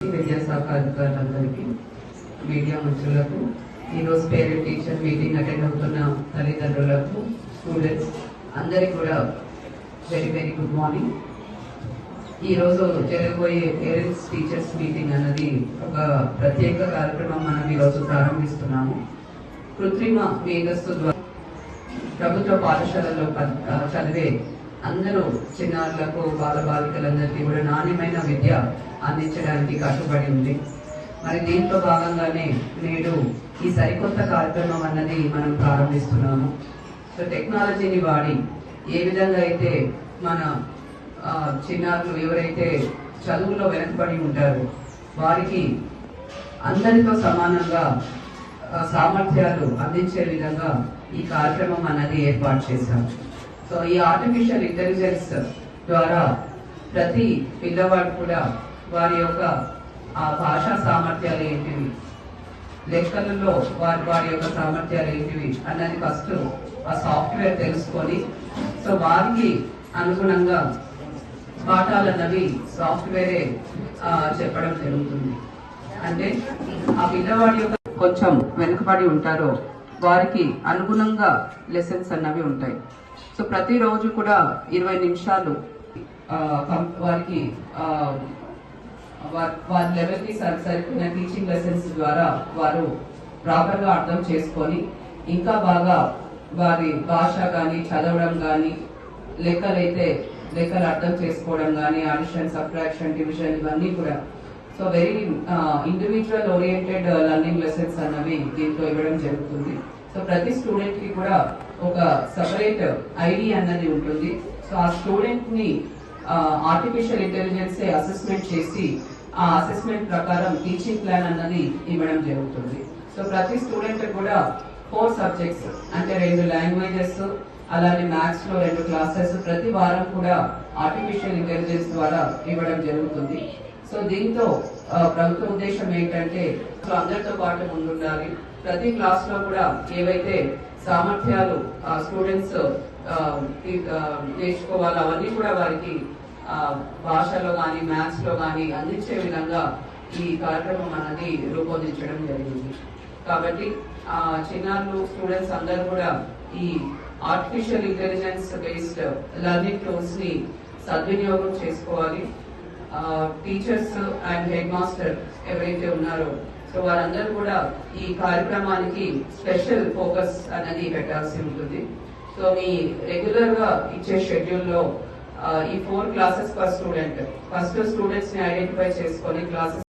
విద్యాశాఖ అధికారులందరికీ మీడియా మిత్రులకు ఈరోజు పేరెంట్ టీచర్ మీటింగ్ అటెండ్ అవుతున్న తల్లిదండ్రులకు స్టూడెంట్స్ అందరికీ కూడా వెరీ వెరీ గుడ్ మార్నింగ్. ఈరోజు జరగబోయే పేరెంట్స్ టీచర్స్ మీటింగ్ అన్నది ఒక ప్రత్యేక కార్యక్రమం మనం ఈరోజు ప్రారంభిస్తున్నాము. కృత్రిమ మేధస్సు ద్వారా ప్రభుత్వ పాఠశాలలో చదివే అందరూ చిన్నారులకు బాల బాలికలందరికీ కూడా నాణ్యమైన విద్య అందించడానికి కట్టుబడి ఉంది. మరి దీంట్లో భాగంగానే నేడు ఈ సరికొత్త కార్యక్రమం అన్నది మనం ప్రారంభిస్తున్నాము. సో టెక్నాలజీని వాడి ఏ విధంగా అయితే మన చిన్నారులు ఎవరైతే చదువులో వెనకబడి ఉంటారో వారికి అందరితో సమానంగా సామర్థ్యాలు అందించే విధంగా ఈ కార్యక్రమం అన్నది ఏర్పాటు చేశాం సో ఈ ఆర్టిఫిషియల్ ఇంటెలిజెన్స్ ద్వారా ప్రతి పిల్లవాడు కూడా వారి యొక్క ఆ భాషా సామర్థ్యాలు ఏంటివి? లెక్కలలో వారి వారి యొక్క సామర్థ్యాలు ఏంటివి? అన్నది ఫస్ట్ ఆ సాఫ్ట్వేర్ తెలుసుకొని సో వారికి అనుగుణంగా పాఠాలు అన్నవి సాఫ్ట్వేరే చెప్పడం జరుగుతుంది. అంటే ఆ పిల్లవాడి యొక్క కొంచెం వెనుకబడి ఉంటారో వారికి అనుగుణంగా లెసన్స్ అన్నవి ఉంటాయి. సో ప్రతిరోజు కూడా ఇరవై నిమిషాలు వారికి వారి లెవెల్కి సరి సరిపోయిన టీచింగ్ లెసన్స్ ద్వారా వారు ప్రాపర్గా అర్థం చేసుకొని ఇంకా బాగా వారి భాష కానీ చదవడం కానీ లెక్కలైతే లెక్కలు అర్థం చేసుకోవడం కానీ ఆడిషన్ సబ్ట్రాక్షన్ డివిజన్ ఇవన్నీ కూడా. So very individual oriented learning lessons అన్నవి దీంట్లో ఇవ్వడం జరుగుతుంది. సో ప్రతి స్టూడెంట్కి కూడా ఒక సపరేట్ ఐడి అన్నది ఉంటుంది. సో ఆ స్టూడెంట్ని ఆర్టిఫిషియల్ ఇంటెలిజెన్స్ అసెస్మెంట్ చేసి ఆ అసెస్మెంట్ ప్రకారం టీచింగ్ ప్లాన్ అన్నది ఇవ్వడం జరుగుతుంది. సో ప్రతి స్టూడెంట్ కూడా ఫోర్ సబ్జెక్ట్స్ అంటే రెండు లాంగ్వేజెస్ అలానే మ్యాథ్స్లో రెండు క్లాసెస్ ప్రతి వారం కూడా ఆర్టిఫిషియల్ ఇంటెలిజెన్స్ ద్వారా ఇవ్వడం జరుగుతుంది. సో దీంతో ప్రభుత్వ ఉద్దేశం ఏంటంటే అందరితో పాటు ముందుండాలి. ప్రతి క్లాస్లో కూడా ఏవైతే సామర్థ్యాలు స్టూడెంట్స్ నేర్చుకోవాలి అవన్నీ కూడా వారికి భాషలో కానీ మ్యాథ్స్లో కానీ అందించే విధంగా ఈ కార్యక్రమం అనేది రూపొందించడం జరిగింది. కాబట్టి ఆ చిన్నారులు స్టూడెంట్స్ అందరూ కూడా ఈ ఆర్టిఫిషియల్ ఇంటెలిజెన్స్ బేస్డ్ లర్నింగ్ టూల్స్ని సద్వినియోగం చేసుకోవాలి. టీచర్స్ అండ్ హెడ్ మాస్టర్ ఎవరైతే ఉన్నారో సో వారందరూ కూడా ఈ కార్యక్రమానికి స్పెషల్ ఫోకస్ అనేది పెట్టాల్సి ఉంటుంది. సో మీ రెగ్యులర్గా ఇచ్చే షెడ్యూల్లో ఈ four classes per student. First స్టూడెంట్స్ని ఐడెంటిఫై చేసుకొని క్లాసెస్